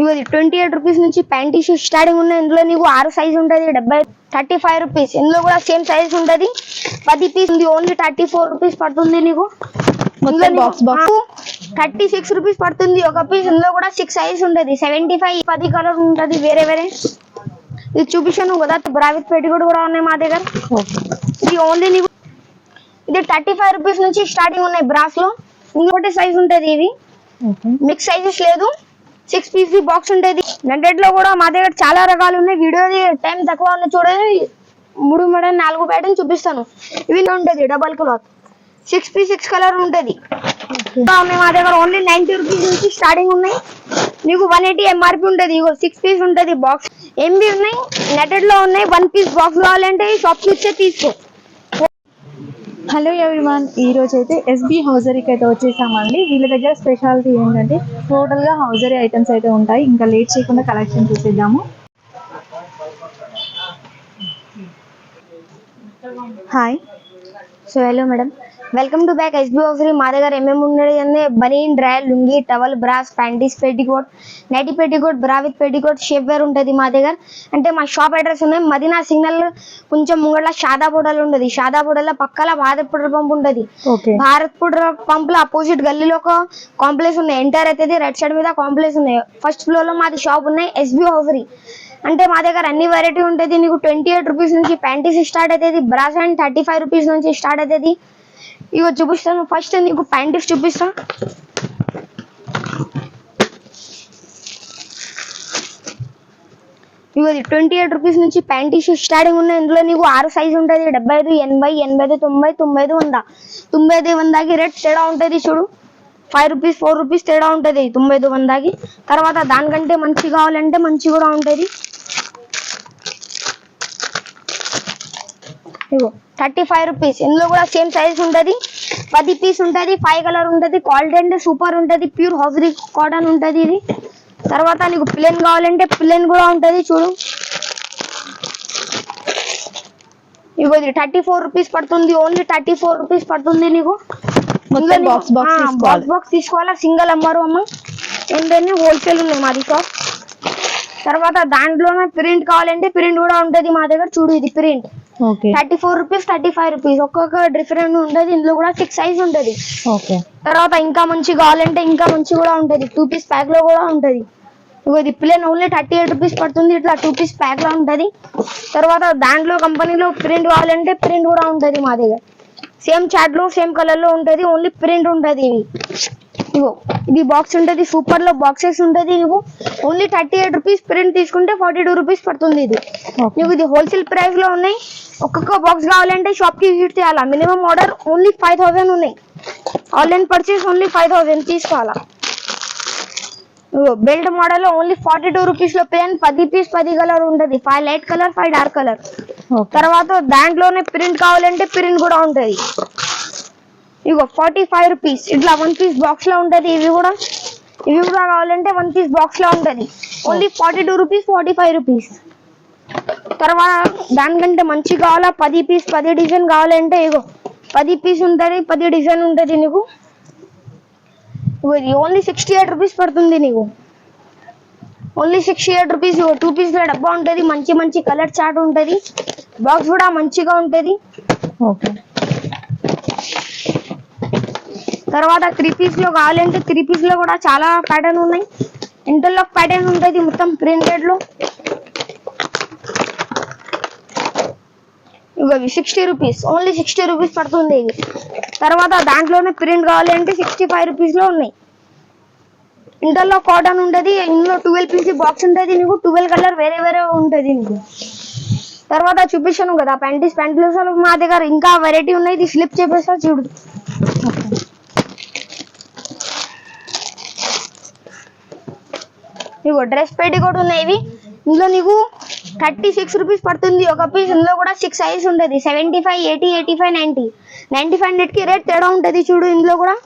ఇవి twenty eight rupees నుంచి panties starting ఉన్నాయి. ఇందులో నీకు ఆరు సైజ్ ఉంటుంది డెబ్బై థర్టీ ఫైవ్ రూపీస్ ఇందులో కూడా సేమ్ సైజ్ ఉంటుంది. పది పీస్ ఉంది ఓన్లీ థర్టీ ఫోర్ రూపీస్ పడుతుంది నీకు. థర్టీ సిక్స్ రూపీస్ పడుతుంది. ఒక పీస్ ఇందులో కూడా సిక్స్ సైజ్ ఉంటుంది. సెవెంటీ ఫైవ్ పది కలర్ ఉంటుంది వేరే వేరే. ఇది చూపించాను కదా బ్రావిత్ పెట్టి కూడా ఉన్నాయి మా దగ్గర. ఇది ఓన్లీ నీకు ఇది థర్టీ ఫైవ్ రూపీస్ నుంచి స్టార్టింగ్ ఉన్నాయి బ్రాస్లో. ఇంకొకటి సైజ్ ఉంటుంది ఇవి మిక్స్ సైజెస్ లేదు. సిక్స్ పీస్ బాక్స్ ఉంటుంది నెట్టెడ్లో కూడా మా దగ్గర చాలా రకాలు ఉన్నాయి. వీడియో టైం తక్కువ ఉంది చూడండి మూడు మూడు నాలుగు ప్యాటర్న్ చూపిస్తాను. ఇవి ఉంటుంది double cloth six piece six colour ఉంటుంది ఉన్నాయి మా దగ్గర ఓన్లీ నైన్టీ రూపీస్ నుంచి స్టార్టింగ్ ఉన్నాయి. నీకు వన్ ఎయిటీ ఎంఆర్పి ఉంటుంది ఇగో సిక్స్ పీస్ ఉంటుంది బాక్స్ ఎంబీ ఉన్నాయి. నెట్టెడ్లో ఉన్నాయి. వన్ పీస్ బాక్స్ కావాలంటే షాప్ ఇచ్చే తీసుకో. హలో ఎవ్రీవన్ ఈ రోజు అయితే ఎస్బి హౌజరీకి అయితే వచ్చేసామండి. వీళ్ళ దగ్గర స్పెషాలిటీ ఏంటంటే టోటల్గా హౌజరీ ఐటమ్స్ అయితే ఉంటాయి. ఇంకా లేట్ చేయకుండా కలెక్షన్ చూసేద్దాము. Hi so hello madam welcome to back SB ఆఫరీ మా దగ్గర ఏమేమి ఉన్నది అంటే బనీన్ డ్రయల్ lungi towel bras panties petticoat nighty petticoat bra with petticoat shapewear ఉంటుంది మా దగ్గర అంటే మా షాప్ అడ్రస్ ఉన్నాయి. మదీనా సిగ్నల్ కొంచెం ముంగళ్ళ షాదాపూడలో ఉంటుంది షాదాపూడలో పక్కల భారత్ పెట్రోల్ పంప్ ఉంటుంది. భారత్ పెట్రోల్ పంప్లో అపోజిట్ గల్లీలో ఒక కాంప్లెక్స్ ఉన్నాయి ఎంటర్ అయితే రైట్ సైడ్ మీద కాంప్లెక్స్ ఉన్నాయి ఫస్ట్ ఫ్లోర్లో మాది షాప్ ఉన్నాయి. ఎస్బీ ఆఫరీ అంటే మా దగ్గర అన్ని వెరైటీ ఉంటుంది నీకు ట్వంటీ ఎయిట్ రూపీస్ నుంచి ప్యాంటీస్ స్టార్ట్ అవుతుంది bras and thirty five rupees నుంచి స్టార్ట్ అవుతుంది ఇగో చూపిస్తాను. ఫస్ట్ నీకు ప్యాంటీస్ చూపిస్తా. ఇగో ట్వంటీ ఎయిట్ రూపీస్ నుంచి ప్యాంటీస్ స్టార్టింగ్ ఉన్నాయి. ఇందులో నీకు ఆరు సైజ్ ఉంటుంది డెబ్బై ఐదు ఎనభై ఎనభై ఐదు తొంభై తొంభై ఐదు వంద. తొంభై ఐదు వందకి రేట్ తేడా ఉంటుంది చూడు. ఫైవ్ రూపీస్ ఫోర్ రూపీస్ తేడా ఉంటుంది. తొంభై ఐదు వందకి తర్వాత దానికంటే మంచి కావాలంటే మంచి కూడా ఉంటుంది. ఇగో థర్టీ ఫైవ్ రూపీస్. ఇందులో కూడా సేమ్ సైజ్ ఉంటుంది. పది పీస్ ఉంటుంది ఫైవ్ కలర్ ఉంటుంది క్వాలిటీ అంటే సూపర్ ఉంటుంది ప్యూర్ హౌజరీ కాటన్ ఉంటుంది ఇది. తర్వాత నీకు ప్లేన్ కావాలంటే ప్లేన్ కూడా ఉంటుంది చూడు. ఇగో ఇది థర్టీ ఫోర్ రూపీస్ పడుతుంది ఓన్లీ థర్టీ ఫోర్ రూపీస్ పడుతుంది నీకు. బాక్స్ బాక్స్ తీసుకోవాలా. సింగల్ అమ్మరు అమ్మ. ఏంటంటే హోల్సేల్ ఉన్నాయి మాది షాప్ తర్వాత దాంట్లోనే ప్రింట్ కావాలంటే ప్రింట్ కూడా ఉంటుంది మా దగ్గర. చూడు ఇది print thirty four rupees thirty five rupees ఒక్కొక్క డిఫరెంట్ ఉంటుంది ఇందులో కూడా సిక్స్ సైజ్ ఉంటుంది తర్వాత ఇంకా మంచి కావాలంటే ఇంకా మంచి కూడా ఉంటుంది. టూ పీస్ ప్యాక్లో కూడా ఉంటుంది. ఇగో ఇది plain only thirty eight rupees పడుతుంది. ఇట్లా టూ పీస్ ప్యాక్లో ఉంటుంది. తర్వాత దాంట్లో కంపెనీలో ప్రింట్ కావాలంటే ప్రింట్ కూడా ఉంటుంది మా దగ్గర. సేమ్ చాట్లో సేమ్ కలర్లో ఉంటుంది. ఓన్లీ ప్రింట్ ఉంటుంది ఇవి ఇగో. ఇది బాక్స్ ఉంటుంది సూపర్లో బాక్సెస్ ఉంటుంది నీకు only thirty eight rupees print తీసుకుంటే ఫార్టీ టూ రూపీస్ పడుతుంది ఇది. నీకు ఇది హోల్సేల్ ప్రైస్లో ఉన్నాయి. ఒక్కొక్క బాక్స్ కావాలంటే షాప్కి విజిట్ చేయాలా? Minimum order only five thousand ఉన్నాయి. Online purchase only five thousand తీసుకోవాలా? Belt model only forty two రూపీస్లో ప్లేన్ పది పీస్ పది కలర్ ఉంటుంది. Five light colour five dark colour తర్వాత దాంట్లోనే ప్రింట్ కావాలంటే ప్రింట్ కూడా ఉంటుంది. ఇగో ఫార్టీ ఫైవ్ రూపీస్ ఇట్లా వన్ పీస్ బాక్స్లో ఉంటుంది ఇవి కూడా. ఇవి కూడా కావాలంటే వన్ పీస్ బాక్స్లో ఉంటుంది. Only forty two rupees forty five rupees తర్వాత దానికంటే మంచి కావాలా? పది పీస్ పది డిజైన్ కావాలంటే ఇగో పది పీస్ ఉంటుంది పది డిజైన్ ఉంటుంది నీకు. ఇగో ఇది ఓన్లీ సిక్స్టీ ఎయిట్ రూపీస్ పడుతుంది నీకు. Only sixty eight rupees two piece డబ్బా ఉంటుంది మంచి మంచి కలర్ చార్ట్ ఉంటుంది. బాక్స్ కూడా మంచిగా ఉంటుంది. ఓకే తర్వాత త్రీ పీస్లో కావాలంటే త్రీ పీస్లో కూడా చాలా ప్యాటర్న్ ఉన్నాయి. ఇంటర్లాక్ ప్యాటర్న్ ఉంటుంది మొత్తం ప్రింటెడ్లో. ఇవి sixty rupees only sixty rupees పడుతుంది ఇవి తర్వాత దాంట్లోనే ప్రింట్ కావాలంటే సిక్స్టీ ఫైవ్ రూపీస్లో ఉన్నాయి. ఇంటర్లో కాటన్ ఉంటుంది ఇందులో ట్వెల్వ్ పీసీ బాక్స్ ఉంటుంది నీకు ట్వెల్వ్ కలర్ వేరే వేరే ఉంటుంది నీకు. తర్వాత చూపిస్తాను కదా ప్యాంటీస్ ప్యాంటీస్ మా దగ్గర ఇంకా వెరైటీ ఉన్నాయి ఇది స్లిప్ చేపేస్తా చూడు. నీకు డ్రెస్ పెట్టి కూడా ఉన్నాయి ఇవి. ఇందులో నీకు థర్టీ సిక్స్ రూపీస్ పడుతుంది. ఒక పీస్ ఇందులో కూడా సిక్స్ సైజ్ ఉంటుంది seventy five eighty eighty five ninety ninety ఫైవ్కి రేట్ తేడా ఉంటుంది చూడు ఇందులో కూడా.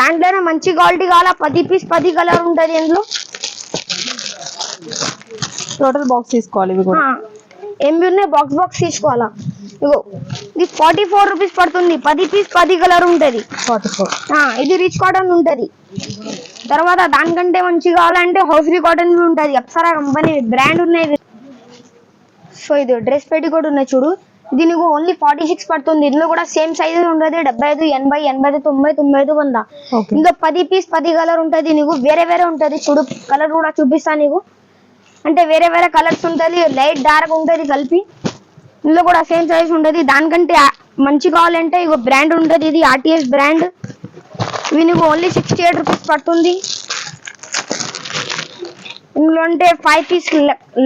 దాంట్లోనే మంచి క్వాలిటీ కావాలా పది పీస్ పది కలర్ ఉంటుంది ఇందులో. టోటల్ బాక్స్ తీసుకోవాలి ఇవి కూడా. ఎంబీ ఉన్నాయి? బాక్స్ బాక్స్ తీసుకోవాలా? ఇగో ఇది ఫార్టీ ఫోర్ రూపీస్ పడుతుంది. పది పీస్ పది కలర్ ఉంటది. ఫార్టీ ఫోర్ ఇది రిచ్ కాటన్ ఉంటది. తర్వాత దానికంటే మంచి కావాలంటే హౌస్లీ కాటన్ బి ఉంటది. అప్సరా కంపెనీ బ్రాండ్ ఉన్నాయి సో ఇది డ్రెస్ పెట్టి కూడా ఉన్నాయి చూడు. ఇది నీకు ఓన్లీ ఫార్టీ సిక్స్ పడుతుంది. ఇందులో కూడా సేమ్ సైజ్ ఉండదు. డెబ్బై ఐదు ఎనభై ఎనభై ఐదు తొంభై తొంభై ఐదు వంద. ఇంకా పది పీస్ పది కలర్ ఉంటది నీకు. వేరే వేరే ఉంటది. చూడు కలర్ కూడా చూపిస్తా నీకు. అంటే వేరే వేరే కలర్స్ ఉంటది. లైట్ డార్క్ ఉంటది కలిపి. ఇందులో కూడా సేమ్ సైజ్ ఉంటది. దానికంటే మంచి కావాలంటే ఇగో బ్రాండ్ ఉంటది. ఇది ఆర్టీఎస్ బ్రాండ్ ఇవి ఓన్లీ సిక్స్టీ ఎయిట్ రూపీస్ పడుతుంది. ఇందులో అంటే ఫైవ్ పీస్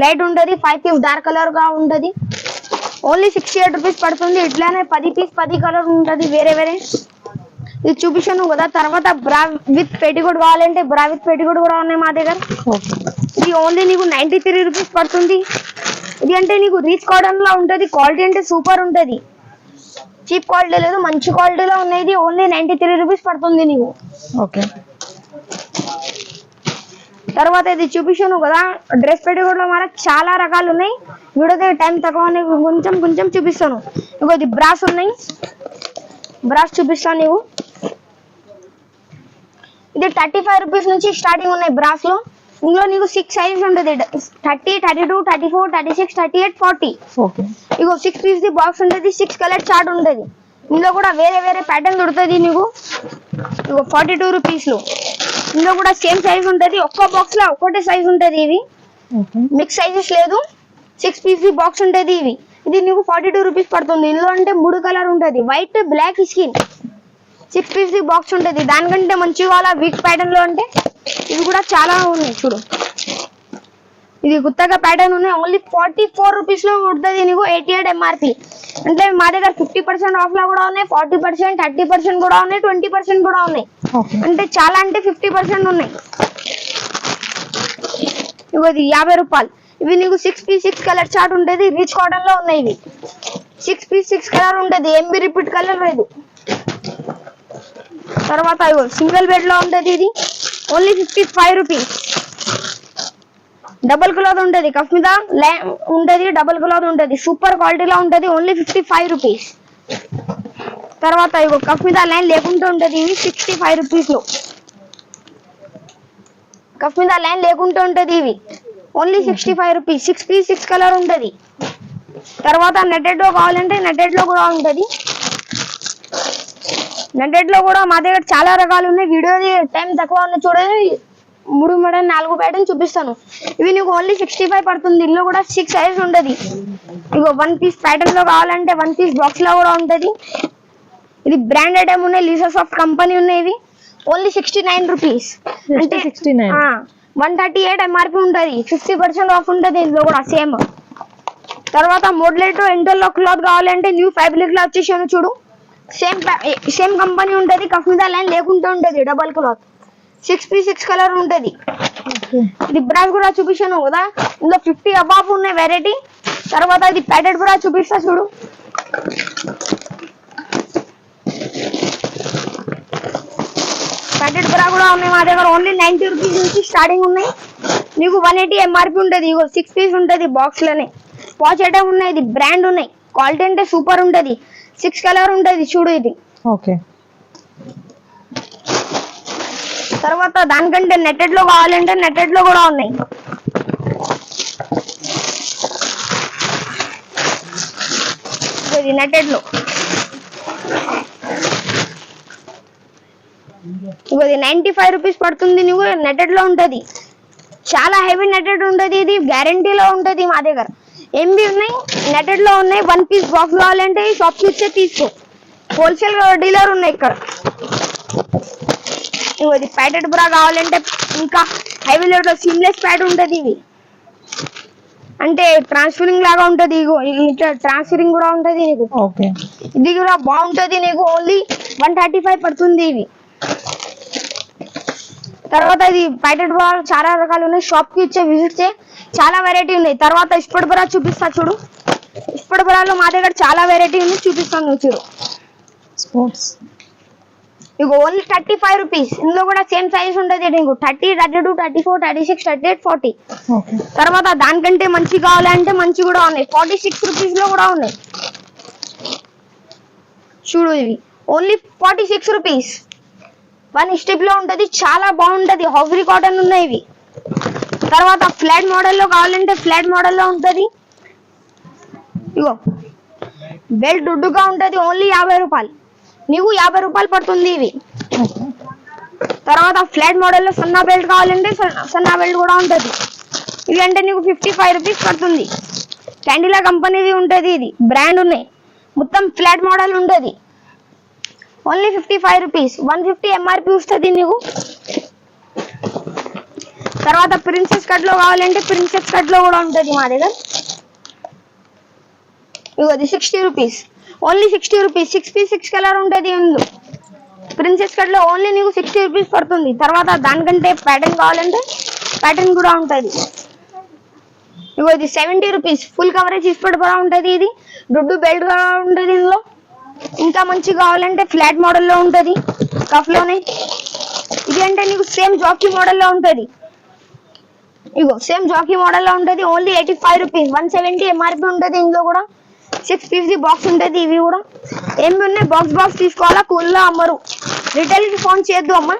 లైట్ ఉంటుంది ఫైవ్ పీస్ డార్క్ కలర్గా ఉంటుంది ఓన్లీ సిక్స్టీ ఎయిట్ రూపీస్ పడుతుంది. ఇట్లానే పది పీస్ పది కలర్ ఉంటుంది వేరే వేరే. ఇది చూపించాను కదా తర్వాత బ్రా విత్ పెట్టికోట్ కావాలంటే బ్రా విత్ పెట్టికోట్ కూడా ఉన్నాయి మా దగ్గర. ఇది ఓన్లీ నీకు నైంటీ త్రీ రూపీస్ పడుతుంది. ఇది అంటే నీకు రీచ్ కాటన్ ఉంటుంది క్వాలిటీ అంటే సూపర్ ఉంటుంది. చీప్ క్వాలిటీ లేదు మంచి క్వాలిటీలో ఉన్నాయి ఇది ఓన్లీ నైన్టీ త్రీ రూపీస్ పడుతుంది నీకు. ఓకే. తర్వాత ఇది చూపించాను కదా డ్రెస్ పెట్టికోట్లో మనకు చాలా రకాలు ఉన్నాయి. వీడియోకి టైం తక్కువ. కొంచెం కొంచెం చూపిస్తాను. ఇగో ఇది బ్రాస్ ఉన్నాయి. బ్రాస్ చూపిస్తాను నీకు. ఇది థర్టీ ఫైవ్ రూపీస్ నుంచి స్టార్టింగ్ ఉన్నాయి బ్రాస్లో. ఇందులో నీకు సిక్స్ సైజ్ ఉంటుంది. Thirty thirty two thirty four thirty six thirty eight forty okay ego six piece the box ఉంటుంది సిక్స్ కలర్ చార్ట్ ఉంటుంది. ఇందులో కూడా వేరే వేరే ప్యాటర్న్ దొరుకుతుంది నీకు. ఇగో ఫార్టీ టూ రూపీస్లో. ఇందులో కూడా సేమ్ సైజ్ ఉంటుంది. ఒక్క బాక్స్లో ఒక్కటే సైజ్ ఉంటుంది ఇవి. మిక్స్ సైజెస్ లేదు. సిక్స్ పీస్ ది బాక్స్ ఉంటుంది ఇవి. ఇది నీకు ఫార్టీ టూ రూపీస్ పడుతుంది. ఇందులో అంటే మూడు కలర్ ఉంటుంది. White black skin six piece box ఉంటుంది. దానికంటే మంచిగా కావాలా? వీక్ ప్యాటర్న్లో అంటే? ఇవి కూడా చాలా ఉన్నాయి చూడు. ఇది కొత్తగా ప్యాటర్న్ ఉన్నాయి. ఓన్లీ ఫార్టీ ఫోర్ రూపీస్లో ఉంటుంది నీకు ఎయిటీ ఎయిట్ ఎంఆర్పి అంటే మా దగ్గర ఫిఫ్టీ పర్సెంట్ ఆఫ్లో కూడా ఉన్నాయి ఫార్టీ పర్సెంట్ థర్టీ పర్సెంట్ కూడా ఉన్నాయి ట్వంటీ పర్సెంట్ కూడా ఉన్నాయి. అంటే చాలా అంటే ఫిఫ్టీ పర్సెంట్ ఉన్నాయి. ఇది యాభై రూపాయలు. ఇవి నీకు six piece six colour chart ఉంటుంది రిచ్ కాటన్లో ఉన్నాయి ఇవి. సిక్స్ పీస్ సిక్స్ కలర్ ఉంటుంది ఎంబీ రిపీట్ కలర్ లేదు. తర్వాత సింగిల్ బెడ్లో ఉంటుంది ఇది. Only fifty five rupees double cloth ఉంటుంది కఫ్ మీద. లై- ఉంటుంది డబుల్ క్లాత్ ఉంటుంది. సూపర్ క్వాలిటీలో ఉంటుంది ఓన్లీ ఫిఫ్టీ ఫైవ్ రూపీస్ తర్వాత ఇగో కఫ్ మీద లైన్ లేకుండా ఉంటుంది ఇవి సిక్స్టీ ఫైవ్ రూపీస్లో. కఫ్ మీద లైన్ లేకుండా ఉంటుంది ఇవి only sixty five rupees six piece six colour ఉంటుంది. తర్వాత నెటెడ్లో కావాలంటే నెట్టెడ్లో కూడా ఉంటుంది. నెట్టెడ్లో కూడా మా దగ్గర చాలా రకాలు ఉన్నాయి. వీడియో టైం తక్కువ ఉంది చూడండి మూడు మేడం నాలుగు ప్యాటర్న్ చూపిస్తాను. ఇవి నీకు ఓన్లీ సిక్స్టీ ఫైవ్ పడుతుంది. ఇందులో కూడా సిక్స్ సైజ్ ఉంటుంది ఇగో వన్ పీస్ ప్యాటర్న్లో కావాలంటే వన్ పీస్ బాక్స్లో కూడా ఉంటుంది. ఇది బ్రాండ్ ఐటమ్ ఉన్నాయి లీసా సాఫ్ట్ కంపెనీ ఉన్నాయి ఇవి. ఓన్లీ సిక్స్టీ నైన్ రూపీస్ అంటే sixty nine one thirty eight MRP ఉంటుంది. ఫిఫ్టీ పర్సెంట్ ఆఫ్ ఉంటుంది ఇందులో కూడా సేమ్ తర్వాత మోడ్లెట్ ఇంటర్లో క్లాత్ కావాలంటే న్యూ ఫ్యాబ్రిక్లో వచ్చేసాను చూడు. సేమ్ సేమ్ కంపెనీ ఉంటుంది కఫ్ మీద లైన్ లేకుండా ఉంటుంది double cloth six piece six colour ఉంటుంది. ఇది బ్రాస్ కూడా చూపించాను కదా. ఇందులో ఫిఫ్టీ అబాబ్ ఉన్నాయి వెరైటీ తర్వాత ఇది ప్యాకెట్ కూడా చూపిస్తా చూడు. ప్యాకెట్ బ్రా కూడా ఉన్నాయి మా దగ్గర ఓన్లీ నైన్టీ రూపీస్ నుంచి స్టార్టింగ్ ఉన్నాయి. నీకు వన్ ఎయిటీ ఎంఆర్పి ఉంటుంది ఇగో సిక్స్ పీస్ ఉంటుంది బాక్స్లోనే. వాచ్ ఐటమ్ ఉన్నాయి ఇది బ్రాండ్ ఉన్నాయి. క్వాలిటీ అంటే సూపర్ ఉంటుంది. సిక్స్ కలర్ ఉంటుంది చూడు ఇది. ఓకే. తర్వాత దానికంటే నెట్టెడ్లో కావాలంటే నెట్టెడ్లో కూడా ఉన్నాయి. ఇది నెట్టెడ్లో. ఇది నైన్టీ ఫైవ్ రూపీస్ పడుతుంది నువ్వు నెట్టెడ్లో ఉంటది. చాలా హెవీ నెట్టెడ్ ఉంటది ఇది గ్యారంటీలో ఉంటది మా దగ్గర. ఎంబీ ఉన్నాయి నెట్టెడ్లో ఉన్నాయి వన్ పీస్ బాక్స్ కావాలంటే షాప్ ఇచ్చే తీసుకో. హోల్సేల్ డీలర్ ఉన్నాయి ఇక్కడ. ఇది ప్యాకెట్ బ్రా కావాలంటే ఇంకా హైవీ లో సిమ్లెస్ ప్యాడ్ ఉంటది ఇవి అంటే ట్రాన్స్ఫరింగ్ లాగా ఉంటది ఇగో ఇట్లా ట్రాన్స్ఫరింగ్ కూడా ఉంటది నీకు. ఓకే. ఇది కూడా బాగుంటది నీకు ఓన్లీ వన్ థర్టీ ఫైవ్ పడుతుంది ఇవి తర్వాత ఇది ప్యాకెట్ బ్రా చాలా రకాలు ఉన్నాయి. షాప్కి ఇచ్చే విజిట్ చే చాలా వెరైటీ ఉన్నాయి తర్వాత ఇప్పటి బ్రా చూపిస్తా చూడు. ఇప్పటి బ్రాలో మా దగ్గర చాలా వెరైటీ ఉంది. చూపిస్తాను నువ్వు చూడు. స్పోర్ట్స్ ఇక ఓన్లీ థర్టీ ఫైవ్ రూపీస్ ఇందులో కూడా సేమ్ సైజ్ ఉంటుంది నీకు. Thirty thirty two thirty four thirty six thirty eight forty తర్వాత దానికంటే మంచి కావాలంటే మంచి కూడా ఉన్నాయి. ఫార్టీ సిక్స్ రూపీస్లో కూడా ఉన్నాయి. చూడు ఇవి. Only forty six rupees one స్టెప్లో ఉంటది. చాలా బాగుంటది. హౌజరీ కాటన్ ఉన్నాయి ఇవి. తర్వాత ఫ్లాట్ మోడల్లో కావాలంటే ఫ్లాట్ మోడల్లో ఉంటుంది. ఇగో బెల్ట్ దుడ్డుగా ఉంటుంది ఓన్లీ యాభై రూపాయలు. నీకు యాభై రూపాయలు పడుతుంది ఇవి తర్వాత ఫ్లాట్ మోడల్లో సన్నా బెల్ట్ కావాలంటే సన్న- సన్నా బెల్ట్ కూడా ఉంటుంది. ఇది అంటే నీకు ఫిఫ్టీ ఫైవ్ రూపీస్ పడుతుంది. క్యాండిలా కంపెనీది ఉంటుంది ఇది బ్రాండ్ ఉన్నాయి. మొత్తం ఫ్లాట్ మోడల్ ఉంటుంది. Only fifty five rupees. One fifty MRP వస్తుంది నీకు. తర్వాత ప్రిన్సెస్ కట్లో కావాలంటే ప్రిన్సెస్ కట్లో కూడా ఉంటుంది మా దగ్గర. ఇగో sixty rupees only sixty rupees six piece six colour ఉంటుంది ఇందులో. ప్రిన్సెస్ కట్లో ఓన్లీ నీకు సిక్స్టీ రూపీస్ పడుతుంది. తర్వాత దానికంటే ప్యాటర్న్ కావాలంటే ప్యాటర్న్ కూడా ఉంటుంది. ఇగో ఇది సెవెంటీ రూపీస్ ఫుల్ కవరేజ్ ఇస్పడి కూడా ఉంటుంది ఇది. దుడ్డు బెల్ట్ కూడా ఉంటుంది ఇందులో. ఇంకా మంచి కావాలంటే ఫ్లాట్ మోడల్లో ఉంటుంది. కఫ్లోనే ఇది అంటే నీకు సేమ్ జాకీ మోడల్లో ఉంటుంది. ఇగో సేమ్ జాకీ మోడల్లో ఉంటుంది only eighty five rupees one seventy MRP ఉంటుంది ఇందులో కూడా. సిక్స్ ఫిఫ్టీ బాక్స్ ఉంటుంది ఇవి కూడా. ఏమి ఉన్నాయి? బాక్స్ బాక్స్ తీసుకోవాలా? కూల్లో అమ్మరు. రిటైల్కి ఫోన్ చేయొద్దు అమ్మ.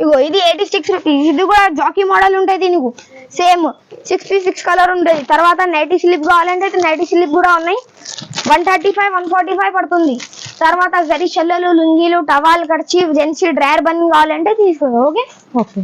ఇగో ఇది ఎయిటీ సిక్స్ రూపీస్ ఇది కూడా జాకీ మోడల్ ఉంటుంది నీకు. Same six piece six colour ఉంటుంది. తర్వాత నైటీ స్లిప్ కావాలంటే నైటీ స్లిప్ కూడా ఉన్నాయి. One thirty five one forty five పడుతుంది. తర్వాత జరి చెల్లెలు లుంగీలు టవాల్ కడిచి జెన్సీ డ్రయర్ బన్ కావాలంటే తీసుకోండి ఓకే? ఓకే.